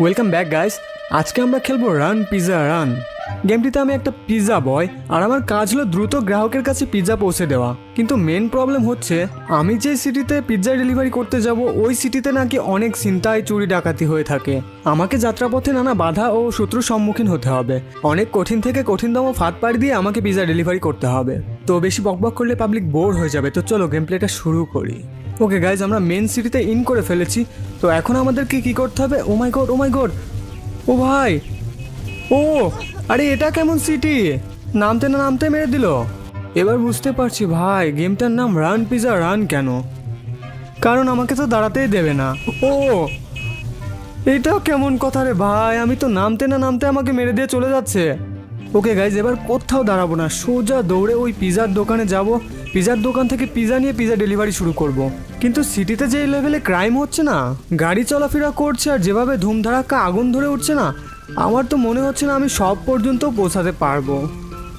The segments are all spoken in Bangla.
ওয়েলকাম ব্যাক গাইস আজকে আমরা খেলব রান পিজা রান গেমটিতে আমি একটা পিৎজা বয় আর আমার কাজ হলো দ্রুত গ্রাহকের কাছে পিৎজা পৌঁছে দেওয়া। কিন্তু মেন প্রবলেম হচ্ছে, আমি যে সিটিতে পিৎজা ডেলিভারি করতে যাব, ওই সিটিতে নাকি অনেক চিন্তায় চুরি, ডাকাতি হয়ে থাকে। আমাকে যাত্রাপথে নানা বাধা ও শত্রুর সম্মুখীন হতে হবে। অনেক কঠিন থেকে কঠিনতম ফাঁদ পাড়ি দিয়ে আমাকে পিৎজা ডেলিভারি করতে হবে। তো বেশি বকবক করলে পাবলিক বোর হয়ে যাবে। তো চলো গেম প্লেটা শুরু করি। ওকে গাইজ আমরা মেন সিটিতে ইন করে ফেলেছি। তো এখন আমাদেরকে কি করতে হবে? ও মাই গড ও মাই গড ও ভাই! ও, আরে এটা কেমন সিটি নামতে না নামতে মেরে দিল। এবার বুঝতে পারছি ভাই, গেমটার নাম রান পিজা রান কেন? কারণ আমাকে তো দাঁড়াতেই দেবে না। ও, এটাও কেমন কথা রে ভাই, আমি তো নামতে না নামতে আমাকে মেরে দিয়ে চলে যাচ্ছে। ওকে গাইজ এবার কোথাও দাঁড়াবো না, সোজা দৌড়ে ওই পিজার দোকানে যাব। পিজার দোকান থেকে পিজা নিয়ে পিজা ডেলিভারি শুরু করব। কিন্তু সিটিতে যে লেভেলে ক্রাইম হচ্ছে না, গাড়ি চলাফেরা করছে আর যেভাবে ধুমধারাক্কা আগুন ধরে উঠছে না, আমার তো মনে হচ্ছে না আমি সব পর্যন্ত পৌঁছাতে পারব।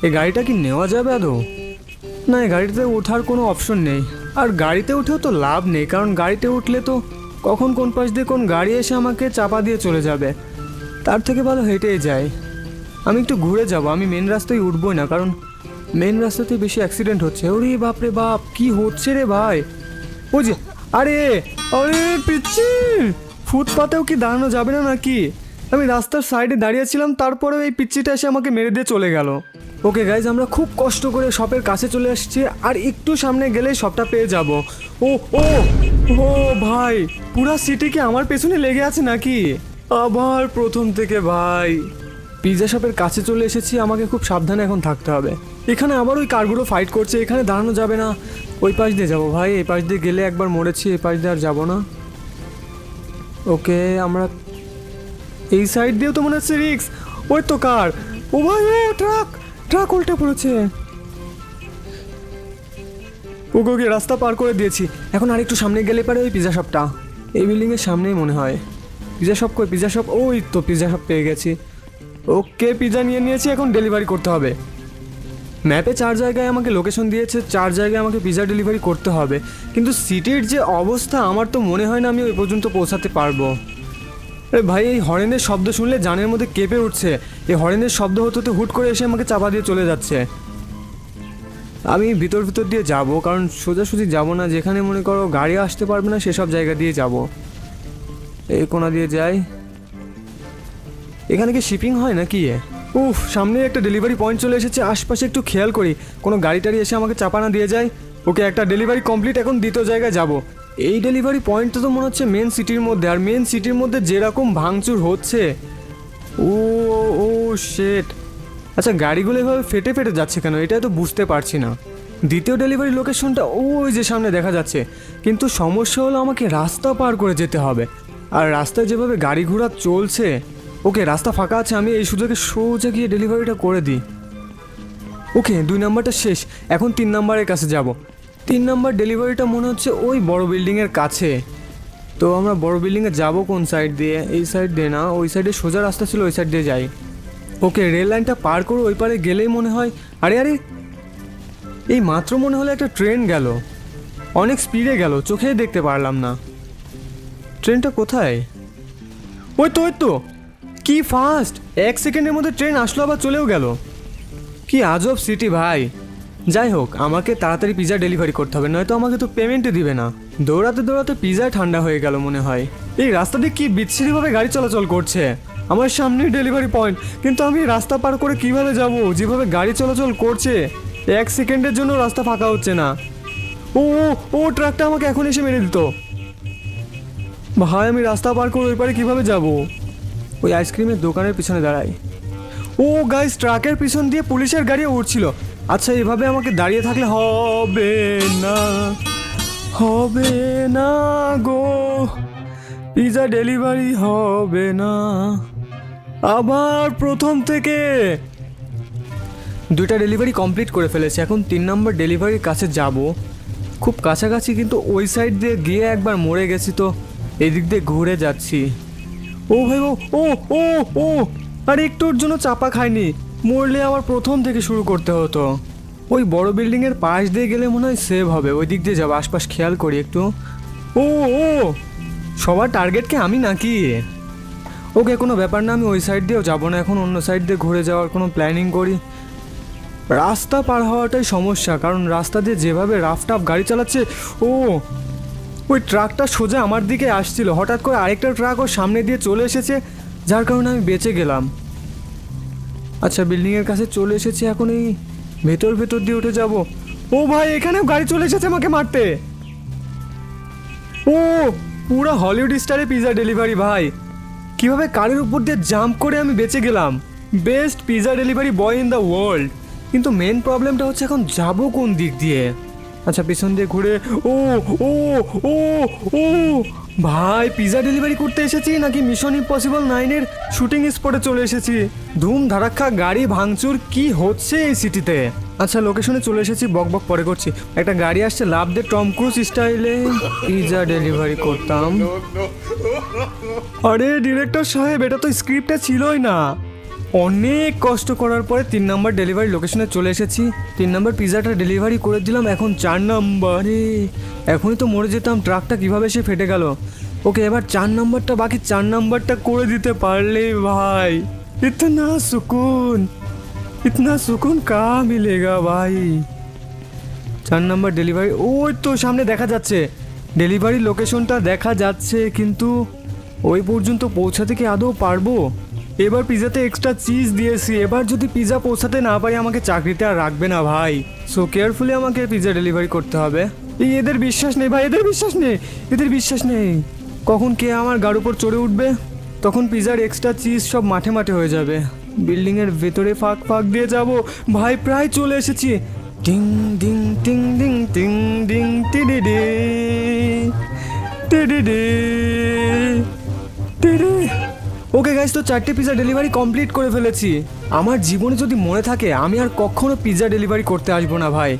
এই গাড়িটা কি নেওয়া যাবে আদৌ? না এই গাড়িতে ওঠার কোনো অপশন নেই। আর গাড়িতে উঠেও তো লাভ নেই, কারণ গাড়িতে উঠলে তো কখন কোন পাশ দিয়ে কোন গাড়ি এসে আমাকে চাপা দিয়ে চলে যাবে। তার থেকে ভালো হেঁটেই যায়। আমি একটু ঘুরে যাব, আমি মেন রাস্তায় উঠবই না, কারণ মেন রাস্তাতে বেশি অ্যাক্সিডেন্ট হচ্ছে। ওরে বাপ রে বাপ, কি হচ্ছে রে ভাই? ও যে, আরে আরে পিচ্ছি! ফুটপাতেও কি দাঁড়ানো যাবে না নাকি? আমি রাস্তার সাইডে দাঁড়িয়েছিলাম তারপরেও এই পিচ্ছিটা এসে আমাকে মেরে দিয়ে চলে গেল। ওকে গাইজ আমরা খুব কষ্ট করে শপের কাছে চলে আসছি, আর একটু সামনে গেলেই শপটা পেয়ে যাব। ও ও ও ভাই, পুরা সিটি কি আমার পেছনে লেগে আছে নাকি? আবার প্রথম থেকে, ভাই। পিৎজা শপের কাছে চলে এসেছি, আমাকে খুব সাবধানে এখন থাকতে হবে। এখানে আবার ওই কারগুলো ফাইট করছে, এখানে দাঁড়ানো যাবে না। ওই পাশ দিয়ে যাব ভাই, এই পাশ দিয়ে গেলে একবার মরেছি, এই পাশ দিয়ে আর যাব না। ওকে, আমরা এই সাইড দিয়েও তো মনে হচ্ছে রিক্স ওই তো কার? ও ভাই ট্রাক ট্রাক উল্টে পড়েছে। ওকে রাস্তা পার করে দিয়েছি। এখন আর একটু সামনে গেলে পারে ওই পিজা শপটা এই বিল্ডিংয়ের সামনেই মনে হয়। পিজা শপ কই? পিজা শপ ওই তো পিজা শপ পেয়ে গেছি। ওকে পিজা নিয়ে নিয়েছি, এখন ডেলিভারি করতে হবে। ম্যাপে চার জায়গায় আমাকে লোকেশন দিয়েছে, চার জায়গায় আমাকে পিজা ডেলিভারি করতে হবে। কিন্তু সিটির যে অবস্থা, আমার তো মনে হয় না আমি ওই পর্যন্ত পৌঁছাতে পারব। আরে ভাই, এই হরেনের শব্দ শুনলে জানের মধ্যে কেঁপে উঠছে। এই হরেনের শব্দ হতে হতে হুট করে এসে আমাকে চাপা দিয়ে চলে যাচ্ছে। আমি ভিতর ভিতর দিয়ে যাব, কারণ সোজাসুজি যাব না। যেখানে মনে করো গাড়ি আসতে পারবে না, সেসব জায়গা দিয়ে যাব। এই কোনা দিয়ে যাই। এখানে কি শিপিং হয় নাকি? উফ, সামনে একটা ডেলিভারি পয়েন্ট চলে এসেছে, আশপাশে একটু খেয়াল করি। কোনো গাড়ি টাড়ি এসে আমাকে চাপানা দিয়ে যায়? ওকে একটা ডেলিভারি কমপ্লিট এখন দ্বিতীয় জায়গায় যাব। এই ডেলিভারি পয়েন্টটা তো মনে হচ্ছে মেন সিটির মধ্যে, আর মেন সিটির মধ্যে যেরকম ভাঙচুর হচ্ছে। ও ও শেট আচ্ছা গাড়িগুলো এভাবে ফেটে ফেটে যাচ্ছে কেন? এটা তো বুঝতে পারছি না। দ্বিতীয় ডেলিভারি লোকেশনটা ওই যে সামনে দেখা যাচ্ছে। কিন্তু সমস্যা হলো আমাকে রাস্তা পার করে যেতে হবে। আর রাস্তায় যেভাবে গাড়ি ঘোড়া চলছে ওকে, রাস্তা ফাঁকা আছে, আমি এই সুযোগে সোজা গিয়ে ডেলিভারিটা করে দিই। ওকে, দুই নাম্বারটা শেষ, এখন তিন নাম্বারের কাছে যাব। তিন নাম্বার ডেলিভারিটা মনে হচ্ছে ওই বড় বিল্ডিংয়ের কাছে। তো আমরা বড় বিল্ডিংয়ে যাব কোন সাইড দিয়ে? এই সাইড দিয়ে না, ওই সাইডে সোজা রাস্তা ছিল, ওই সাইড দিয়ে যাই। ওকে রেল লাইনটা পার করে ওই পারে গেলেই মনে হয়, আরে আরে, এই মাত্র মনে হলো একটা ট্রেন গেল। অনেক স্পিডে গেল, চোখেই দেখতে পারলাম না। ট্রেনটা কোথায়? ওই তো ওই তো কি ফাস্ট? এক সেকেন্ডের মধ্যে ট্রেন আসলো আবার চলেও গেল। কি আজব সিটি ভাই। যাই হোক আমাকে তাড়াতাড়ি পিজা ডেলিভারি করতে হবে নয়তো আমাকে তো পেমেন্টই দিবে না। দৌড়াতে দৌড়াতে পিজা ঠান্ডা হয়ে গেল মনে হয়। এই রাস্তা দিয়ে কি বিচ্ছিরিভাবে গাড়ি চলাচল করছে? আমার সামনেই ডেলিভারি পয়েন্ট কিন্তু আমি রাস্তা পার করে কীভাবে যাব? যেভাবে গাড়ি চলাচল করছে এক সেকেন্ডের জন্য রাস্তা ফাঁকা হচ্ছে না। ও ও, ও ট্রাকটা আমাকে এখন এসে মেরে দিত। ভাই আমি রাস্তা পার করে ওই পারে কীভাবে যাব? ওই আইসক্রিমের দোকানের পিছনে দাঁড়াই ও গাইস ট্রাকের পিছন দিয়ে পুলিশের গাড়ি উঠছিল আচ্ছা এভাবে আমাকে দাঁড়িয়ে থাকলে হবে না হবে না গো। পিজা ডেলিভারি হবে না। আবার প্রথম থেকে। দুইটা ডেলিভারি কমপ্লিট করে ফেলেছে। এখন তিন নম্বর ডেলিভারির কাছে যাব। খুব কাছাকাছি, কিন্তু ওই সাইড দিয়ে গিয়ে একবার মরে গেছি তো। এদিক দিয়ে ঘুরে যাচ্ছি। ও ভাই, ও ও ও ও। আরে একটুর জন্য চাপা খায়নি মরলে আবার প্রথম থেকে শুরু করতে হতো। ওই বড় বিল্ডিংয়ের পাশ দিয়ে গেলে মনে হয় সেভ হবে। ওই দিক দিয়ে যাব, আশপাশ খেয়াল করি একটু। ও ও, সবার টার্গেট কি আমি নাকি? ওকে, কোনো ব্যাপার না, আমি ওই সাইড দিয়েও যাব না। এখন অন্য সাইড দিয়ে ঘুরে যাওয়ার কোনো প্ল্যানিং করি। রাস্তা পার হওয়াটাই সমস্যা, কারণ রাস্তা দিয়ে যেভাবে রাফ টাফ গাড়ি চালাচ্ছে, ও ওই ট্রাকটা সোজা আমার দিকে আসছিল। হঠাৎ করে আরেকটা ট্রাক ওর সামনে দিয়ে চলে এসেছে, যার কারণে আমি বেঁচে গেলাম। আচ্ছা বিল্ডিংয়ের কাছে চলে এসেছি, এখন এই ভেতর ভেতর দিয়ে উঠে যাব। ও ভাই এখানে গাড়ি চলে এসেছে আমাকে মারতে। ও, পুরো হলিউড স্টারে পিজা ডেলিভারি ভাই। কীভাবে কারের উপর দিয়ে জাম্প করে আমি বেঁচে গেলাম। Best pizza delivery boy in the world. কিন্তু মেন প্রবলেমটা হচ্ছে এখন যাব কোন দিক দিয়ে? আচ্ছা পিছন দিয়ে ঘুরে ও ও ও ও ভাই পিজা ডেলিভারি করতে এসেছি নাকি মিশন ইম্পসিবল নাইনের শুটিং স্পটে চলে এসেছি ধুম ধারাক্কা গাড়ি ভাঙচুর কি হচ্ছে এই সিটিতে আচ্ছা লোকেশনে চলে এসেছি বক বক পরে করছি একটা গাড়ি আসছে লাভ দিয়ে টম ক্রুজ স্টাইলে পিজা ডেলিভারি করতাম আরে ডিরেক্টর সাহেব এটা তো স্ক্রিপ্টে ছিলই না অনেক কষ্ট করার পরে তিন নাম্বার ডেলিভারি লোকেশনে চলে এসেছি। তিন নাম্বার পিজাটা ডেলিভারি করে দিলাম এখন চার নাম্বারে। এখনই তো মরে যেতাম ট্রাকটা কীভাবে সে ফেটে গেল? ওকে, এবার চার নাম্বারটা, বাকি চার নাম্বারটা করে দিতে পারলে ভাই। ইতনা সুকুন ইতনা সুকুন কা মিলেগা ভাই। চার নাম্বার ডেলিভারি ওই তো সামনে দেখা যাচ্ছে। ডেলিভারি লোকেশনটা দেখা যাচ্ছে, কিন্তু ওই পর্যন্ত পৌঁছাতে কি আদৌ পারব? এবার পিজাতে এক্সট্রা চিজ দিয়েছি। এবার যদি পিজা পৌঁছাতে না পারি, আমাকে চাকরিতে আর রাখবে না ভাই। সো কেয়ারফুলি আমাকে পিজা ডেলিভারি করতে হবে। এই এদের বিশ্বাস নেই ভাই, এদের বিশ্বাস নেই, এদের বিশ্বাস নেই। কখন কে আমার গাড়ির উপর চড়ে উঠবে? তখন পিজার এক্সট্রা চিজ সব মাঠে মাঠে হয়ে যাবে। বিল্ডিংয়ের ভেতরে ফাঁক ফাঁক দিয়ে যাব। ভাই, প্রায় চলে এসেছি। ডিং ডিং টিং ডিং টিং ডিং টিডি ডে টিডি ডে টিডি ওকে গাইস তো চারটে পিজা ডেলিভারি কমপ্লিট করে ফেলেছি। আমার জীবনে যদি মনে থাকে, আমি আর কখনো পিজা ডেলিভারি করতে আসব না ভাই।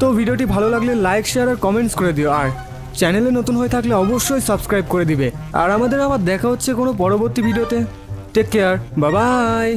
তো ভিডিওটি ভালো লাগলে লাইক শেয়ার আর কমেন্টস করে দিও। আর চ্যানেলে নতুন হয়ে থাকলে অবশ্যই সাবস্ক্রাইব করে দিবে। আর আমাদের আবার দেখা হচ্ছে কোনো পরবর্তী ভিডিওতে। টেক কেয়ার বাবাই